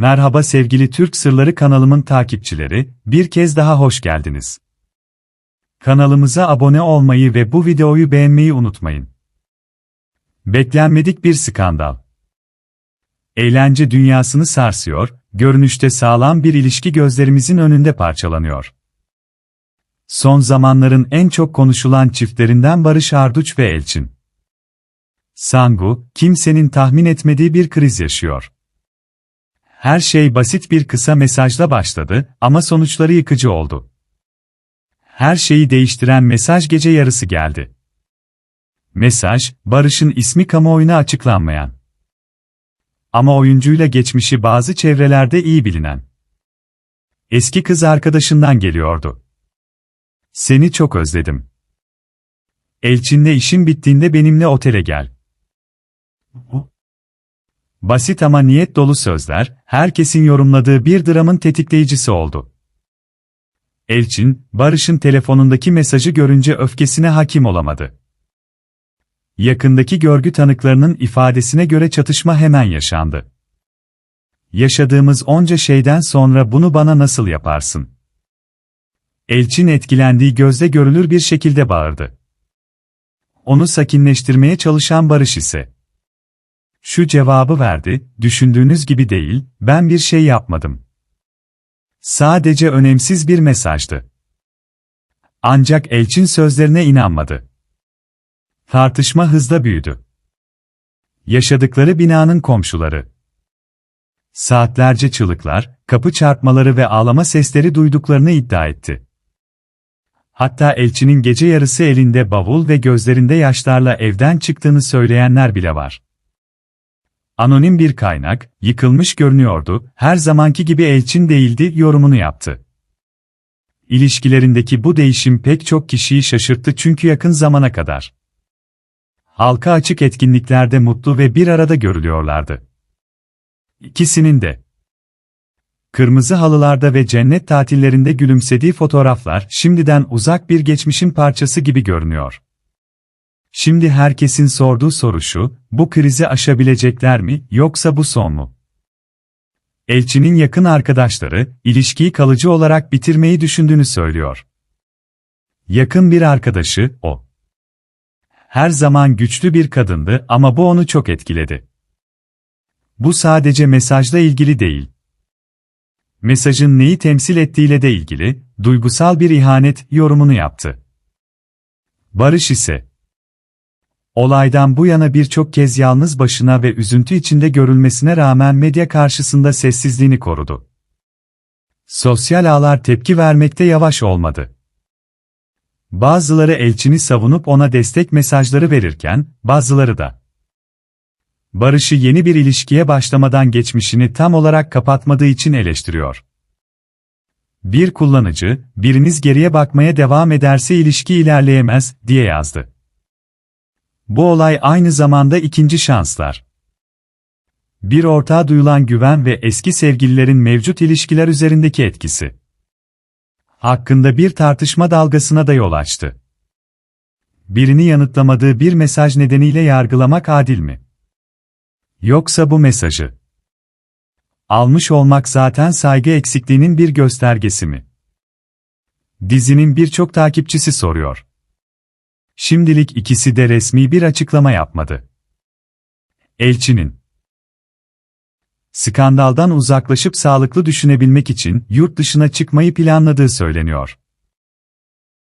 Merhaba sevgili Türk Sırları kanalımın takipçileri, bir kez daha hoş geldiniz. Kanalımıza abone olmayı ve bu videoyu beğenmeyi unutmayın. Beklenmedik bir skandal. Eğlence dünyasını sarsıyor, görünüşte sağlam bir ilişki gözlerimizin önünde parçalanıyor. Son zamanların en çok konuşulan çiftlerinden Barış Arduç ve Elçin. Sangu, kimsenin tahmin etmediği bir kriz yaşıyor. Her şey basit bir kısa mesajla başladı ama sonuçları yıkıcı oldu. Her şeyi değiştiren mesaj gece yarısı geldi. Mesaj, Barış'ın ismi kamuoyuna açıklanmayan. Ama oyuncuyla geçmişi bazı çevrelerde iyi bilinen. Eski kız arkadaşından geliyordu. Seni çok özledim. Elçin'le işin bittiğinde benimle otele gel. Basit ama niyet dolu sözler, herkesin yorumladığı bir dramın tetikleyicisi oldu. Elçin, Barış'ın telefonundaki mesajı görünce öfkesine hakim olamadı. Yakındaki görgü tanıklarının ifadesine göre çatışma hemen yaşandı. Yaşadığımız onca şeyden sonra bunu bana nasıl yaparsın? Elçin etkilendiği gözle görülür bir şekilde bağırdı. Onu sakinleştirmeye çalışan Barış ise şu cevabı verdi, düşündüğünüz gibi değil, ben bir şey yapmadım. Sadece önemsiz bir mesajdı. Ancak Elçin sözlerine inanmadı. Tartışma hızla büyüdü. Yaşadıkları binanın komşuları. Saatlerce çığlıklar, kapı çarpmaları ve ağlama sesleri duyduklarını iddia etti. Hatta Elçin'in gece yarısı elinde bavul ve gözlerinde yaşlarla evden çıktığını söyleyenler bile var. Anonim bir kaynak, yıkılmış görünüyordu, her zamanki gibi Elçin değildi yorumunu yaptı. İlişkilerindeki bu değişim pek çok kişiyi şaşırttı çünkü yakın zamana kadar. Halka açık etkinliklerde mutlu ve bir arada görülüyorlardı. İkisinin de. Kırmızı halılarda ve cennet tatillerinde gülümsediği fotoğraflar şimdiden uzak bir geçmişin parçası gibi görünüyor. Şimdi herkesin sorduğu soru şu, bu krizi aşabilecekler mi, yoksa bu son mu? Elçinin yakın arkadaşları, ilişkiyi kalıcı olarak bitirmeyi düşündüğünü söylüyor. Yakın bir arkadaşı, o. Her zaman güçlü bir kadındı ama bu onu çok etkiledi. Bu sadece mesajla ilgili değil. Mesajın neyi temsil ettiğiyle de ilgili, duygusal bir ihanet yorumunu yaptı. Barış ise, Olaydan bu yana birçok kez yalnız başına ve üzüntü içinde görülmesine rağmen medya karşısında sessizliğini korudu. Sosyal ağlar tepki vermekte yavaş olmadı. Bazıları elçini savunup ona destek mesajları verirken, bazıları da Barış'ı yeni bir ilişkiye başlamadan geçmişini tam olarak kapatmadığı için eleştiriyor. Bir kullanıcı, biriniz geriye bakmaya devam ederse ilişki ilerleyemez, diye yazdı. Bu olay aynı zamanda ikinci şanslar. Bir ortağa duyulan güven ve eski sevgililerin mevcut ilişkiler üzerindeki etkisi. Hakkında bir tartışma dalgasına da yol açtı. Birini yanıtlamadığı bir mesaj nedeniyle yargılamak adil mi? Yoksa bu mesajı almış olmak zaten saygı eksikliğinin bir göstergesi mi? Dizinin birçok takipçisi soruyor. Şimdilik ikisi de resmi bir açıklama yapmadı. Elçinin skandaldan uzaklaşıp sağlıklı düşünebilmek için yurt dışına çıkmayı planladığı söyleniyor.